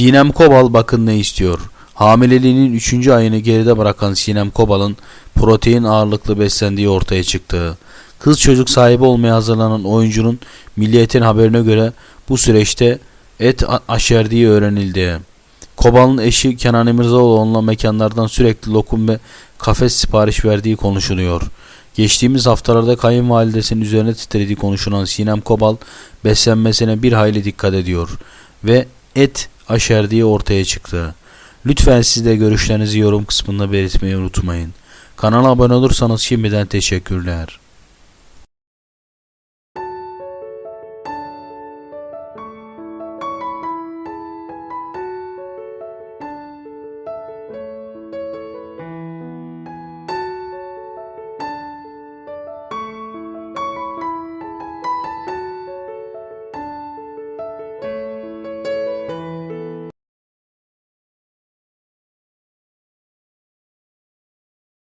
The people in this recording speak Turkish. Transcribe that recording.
Sinem Kobal bakın ne istiyor. Hamileliğinin 3. ayını geride bırakan Sinem Kobal'ın protein ağırlıklı beslendiği ortaya çıktı. Kız çocuk sahibi olmaya hazırlanan oyuncunun milliyetin haberine göre bu süreçte et aşerdiği öğrenildi. Kobal'ın eşi Kenan İmirzalıoğlu'na mekanlardan sürekli lokum ve kafes sipariş verdiği konuşuluyor. Geçtiğimiz haftalarda kayınvalidesinin üzerine titrediği konuşulan Sinem Kobal beslenmesine bir hayli dikkat ediyor ve et aşerdiği ortaya çıktı. Lütfen siz de görüşlerinizi yorum kısmında belirtmeyi unutmayın. Kanala abone olursanız şimdiden teşekkürler.